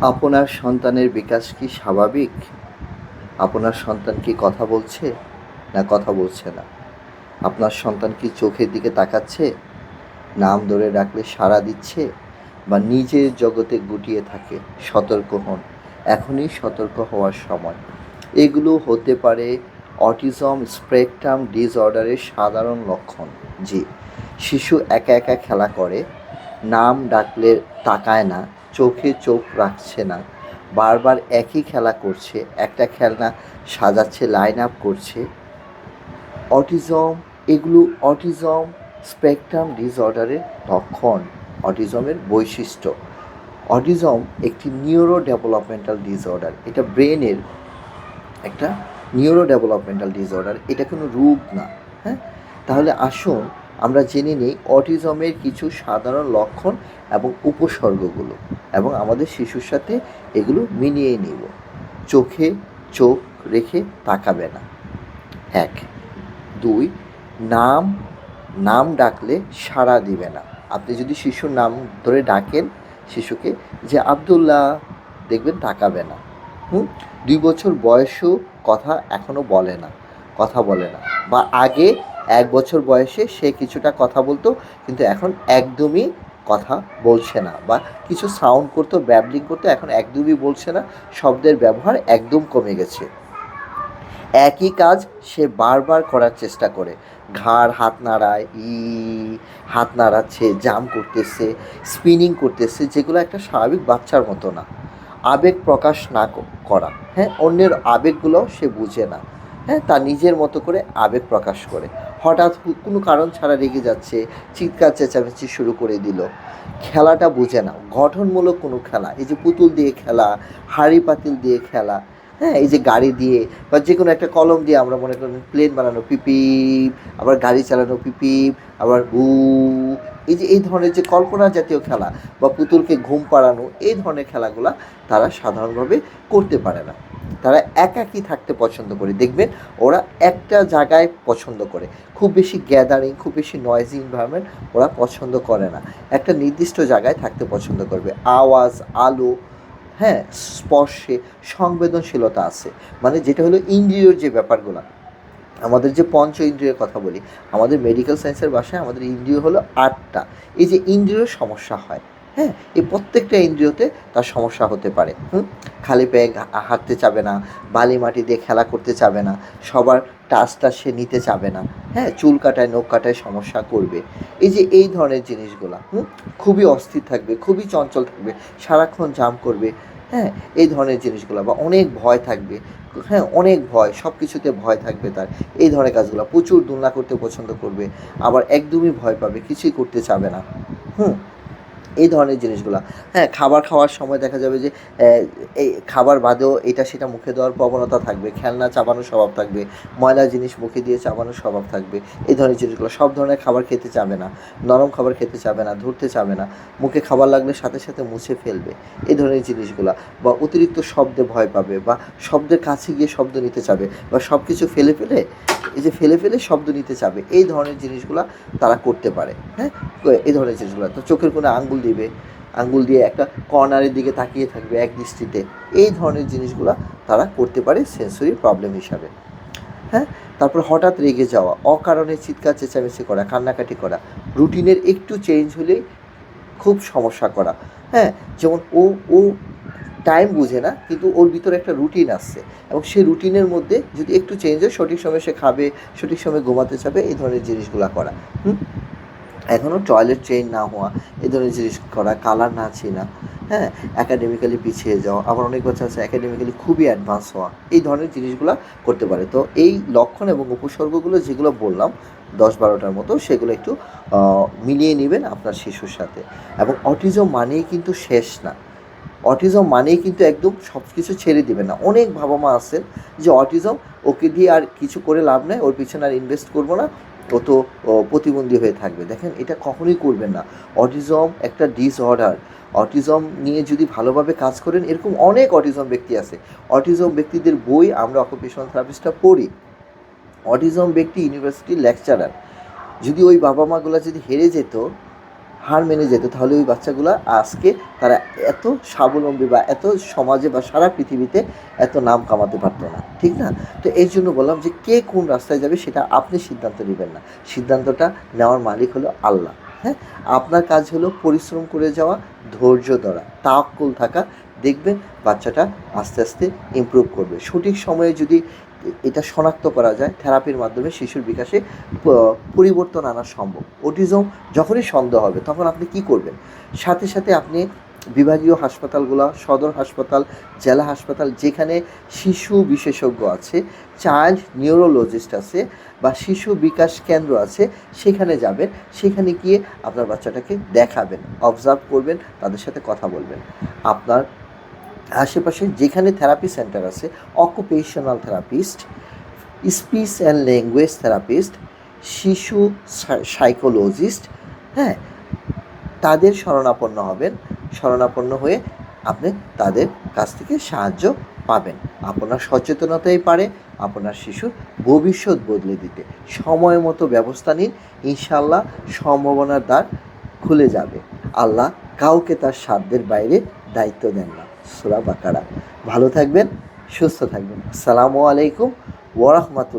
আপনার সন্তানের বিকাশ কি স্বাভাবিক? আপনার সন্তান কি কথা বলছে না কথা বলছে না? আপনার সন্তান কি চোখের দিকে তাকাচ্ছে? নাম ধরে ডাকলে সাড়া দিচ্ছে বা নিজের জগতে গুটিয়ে থাকে? সতর্ক হন। এখনই সতর্ক হওয়ার সময়। এগুলো হতে পারে অটিজম স্পেকট্রাম ডিসঅর্ডারের সাধারণ লক্ষণ। জি, শিশু একা একা খেলা করে, নাম ডাকলে তাকায় না চোখে চোখ রাখছে না। বারবার একই খেলা করছে, একটা খেলনা সাজাচ্ছে লাইন আপ করছে। অটিজম, এগুলো অটিজম স্পেকট্রাম ডিসঅর্ডারের লক্ষণ, অটিজমের বৈশিষ্ট্য। অটিজম একটি নিউরো ডেভেলপমেন্টাল ডিসঅর্ডার এটা ব্রেনের একটা নিউরো ডেভেলপমেন্টাল ডিসঅর্ডার এটা কোনো রোগ না হ্যাঁ? তাহলে আসুন আমরা জেনে নিই অটিজমের কিছু সাধারণ লক্ষণ এবং উপসর্গগুলো এবং আমাদের শিশুর সাথে এগুলো মিলিয়ে নিব। চোখে চোখ রেখে তাকাবে না। এক। দুই। নাম নাম ডাকলে সাড়া দিবে না। আপনি যদি শিশুর নাম ধরে ডাকেন, শিশুকে যে আবদুল্লাহ, দেখবেন তাকাবে না। হুম? দুই বছর বয়সও কথা এখনও বলে না, কথা বলে না। বা আগে এক বছর বয়সে সে কিছুটা কথা বলতো, কিন্তু এখন একদমই কথা বলছে না বা কিছু সাউন্ড করতো ব্যাবলিং করতো, এখন একদমই বলছে না, শব্দের ব্যবহার একদম কমে গেছে। একই কাজ সে বারবার করার চেষ্টা করে। ঘাড় হাত নাড়ায়, ই, হাত নাড়াচ্ছে জাম করতেছে স্পিনিং করতেছে, যেগুলো একটা স্বাভাবিক বাচ্চার মতো না। আবেগ প্রকাশ না করা। হ্যাঁ অন্যের আবেগগুলো সে বুঝে না। হ্যাঁ তা নিজের মতো করে আবেগ প্রকাশ করে। হঠাৎ কোনো কারণ ছাড়া রেগে যাচ্ছে, চিৎকার চেঁচামেচি শুরু করে দিল। খেলাটা বুঝে না, গঠনমূলক কোনো খেলা, এই যে পুতুল দিয়ে খেলা, হাড়ি পাতিল দিয়ে খেলা হ্যাঁ এই যে গাড়ি দিয়ে বা যে কোনো একটা কলম দিয়ে আমরা মনে করেন প্লেন বানানো পিপিপ আবার গাড়ি চালানো পিপিপ আবার বু এই যে, এই ধরনের যে কল্পনা জাতীয় খেলা বা পুতুলকে ঘুম পাড়ানো, এই ধরনের খেলাগুলা তারা সাধারণভাবে করতে পারে না। তারা একাকী থাকতে পছন্দ করে। দেখবেন ওরা একটা জায়গায় পছন্দ করে। খুব বেশি গ্যাদারিং খুব বেশি নয়েজি এনভায়রনমেন্ট ওরা পছন্দ করে না। একটা নির্দিষ্ট জায়গায় থাকতে পছন্দ করবে। আওয়াজ, আলো হ্যাঁ স্পর্শে সংবেদনশীলতা আছে। মানে যেটা হলো ইন্দ্রিয়র যে ব্যাপারগুলো। আমাদের যে পঞ্চ ইন্দ্রিয়ের কথা বলি, আমাদের মেডিকেল সায়েন্সের ভাষায় আমাদের ইন্দ্রিয় হলো আটটা। এই যে ইন্দ্রিয়র সমস্যা হয় হ্যাঁ এই প্রত্যেকটা ইন্দ্রিয়তে তার সমস্যা হতে পারে, হুম? খালি পেয়ে হাঁটতে চাবে না, বালি মাটি দিয়ে খেলা করতে চাবে না, সবার টাচটা সে নিতে চাবে না হ্যাঁ? চুল কাটায়, নখ কাটায় সমস্যা করবে। এই যে এই ধরনের জিনিসগুলা, হুম? খুবই অস্থির থাকবে, খুবই চঞ্চল থাকবে, সারাক্ষণ জাম করবে হ্যাঁ? এই ধরনের জিনিসগুলো বা অনেক ভয় থাকবে হ্যাঁ? অনেক ভয় সব কিছুতে ভয় থাকবে তার। এই ধরনের কাজগুলো প্রচুর দুলনা করতে পছন্দ করবে, আবার একদমই ভয় পাবে, কিছুই করতে চাবে না, হুম? এই ধরনের জিনিসগুলো। হ্যাঁ খাবার খাওয়ার সময় দেখা যাবে যে এই খাবার বাদেও এটা সেটা মুখে দেওয়ার প্রবণতা থাকবে, খেলনা চাবানোর স্বভাব থাকবে, ময়লা জিনিস মুখে দিয়ে চাবানোর স্বভাব থাকবে, এই ধরনের জিনিসগুলো। সব ধরনের খাবার খেতে চাবে না, নরম খাবার খেতে চাবে না, ধরতে চাবে না, মুখে খাবার লাগলে সাথে সাথে মুছে ফেলবে, এই ধরনের জিনিসগুলো। বা অতিরিক্ত শব্দে ভয় পাবে, বা শব্দের কাছে গিয়ে শব্দ নিতে চাবে, বা সব কিছু ফেলে ফেলে, এই যে ফেলে ফেলে শব্দ নিতে চাবে, এই ধরনের জিনিসগুলো তারা করতে পারে হ্যাঁ? এই ধরনের জিনিসগুলো। তো চোখের কোনো আঙ্গুল দিবে, আঙ্গুল দিয়ে একটা কর্নারের দিকে তাকিয়ে থাকবে এক দৃষ্টিতে। এই ধরনের জিনিসগুলো তারা করতে পারে সেন্সরি প্রবলেম হিসাবে। হ্যাঁ? তারপর হঠাৎ রেগে যাওয়া, অকারণে চিৎকার, চেঁচামেচি করা, কান্নাকাটি করা রুটিনের একটু চেঞ্জ হলেই খুব সমস্যা করা। হ্যাঁ? যেমন ও ও টাইম বুঝে না, কিন্তু ওর ভিতরে একটা রুটিন আসছে এবং সেই রুটিনের মধ্যে যদি একটু চেঞ্জ হয়, সঠিক সময় সে খাবে, সঠিক সময় ঘুমাতে যাবে, এই ধরনের জিনিসগুলো করা। হুম? এখনও টয়লেট চেঞ্জ না হওয়া, এই ধরনের জিনিস করা কালার না চেনা হ্যাঁ একাডেমিক্যালি পিছিয়ে যাওয়া, আবার অনেক বাচ্চা আছে একাডেমিক্যালি খুবই অ্যাডভান্স হওয়া, এই ধরনের জিনিসগুলো করতে পারে। তো এই লক্ষণ এবং উপসর্গগুলো যেগুলো বললাম, দশ বারোটার মতো, সেগুলো একটু মিলিয়ে নেবেন আপনার শিশুর সাথে। এবং অটিজম মানেই কিন্তু শেষ না। অটিজম মানেই কিন্তু একদম সব কিছু ছেড়ে দিবেন না। অনেক বাবা মা আছেন যে অটিজম ওকে দিয়ে আর কিছু করে লাভ নেই, ওর পিছনে আর ইনভেস্ট করব না। ও তো ও, প্রতিবন্ধী হয়ে থাকবে। দেখেন এটা কখনোই করবেন না। অটিজম একটা ডিসঅর্ডার অটিজম নিয়ে যদি ভালোভাবে কাজ করেন এরকম অনেক অটিজম ব্যক্তি আছে। অটিজম ব্যক্তিদের বই আমরা অকুপেশনাল থেরাপিস্টরা পড়ি। অটিজম ব্যক্তি ইউনিভার্সিটির লেকচারার যদি ওই বাবা মাগুলো যদি হেরে যেত হার মেনে যেত, তাহলে ওই বাচ্চাগুলো আজকে তারা এত স্বাবলম্বী বা এত সমাজে বা সারা পৃথিবীতে এত নাম কামাতে পারতো না, ঠিক না? তো এই জন্য বললাম যে কে কোন রাস্তায় যাবে সেটা আপনি সিদ্ধান্ত নেবেন না। সিদ্ধান্তটা নেওয়ার মালিক হলো আল্লাহ হ্যাঁ? আপনার কাজ হলো পরিশ্রম করে যাওয়া, ধৈর্য ধরা তাক্কুল থাকা, দেখবেন বাচ্চাটা আস্তে আস্তে ইমপ্রুভ করবে। সঠিক সময়ে যদি এটা শনাক্ত করা যায় থেরাপির মাধ্যমে শিশুর বিকাশে পরিবর্তন আনা সম্ভব। অটিজম যখনই সন্দেহ হবে, তখন আপনি কি করবেন? সাথে সাথে আপনি বিভাগীয় হাসপাতালগুলো, সদর হাসপাতাল, জেলা হাসপাতাল, যেখানে শিশু বিশেষজ্ঞ আছে, চাইল্ড নিউরোলজিস্ট আছে বা শিশু বিকাশ কেন্দ্র আছে, সেখানে যাবেন, সেখানে গিয়ে আপনার বাচ্চাটাকে দেখাবেন, অবজার্ভ করবেন, তাদের সাথে কথা বলবেন। আপনার আশেপাশে যেখানে থেরাপি সেন্টার আছে occupational therapist speech and language therapist শিশু সাইকোলজিস্ট হ্যাঁ তাদের শরণাপন্ন হবেন। শরণাপন্ন হয়ে আপনি তাদের কাছ থেকে সাহায্য পাবেন। আপনার সচেতনতাই পারে, আপনার শিশুর ভবিষ্যৎ বদলে দিতে। সময় মতো ব্যবস্থা নিন ইনশাল্লাহ সম্ভাবনার দ্বার খুলে যাবে। আল্লাহ কাউকে তার সাধ্যের বাইরে দায়িত্ব দেন না। সুরা বাকারা। ভালো থাকবেন সুস্থ থাকবেন। আসসালামু আলাইকুম ওরহমতুল্লাহ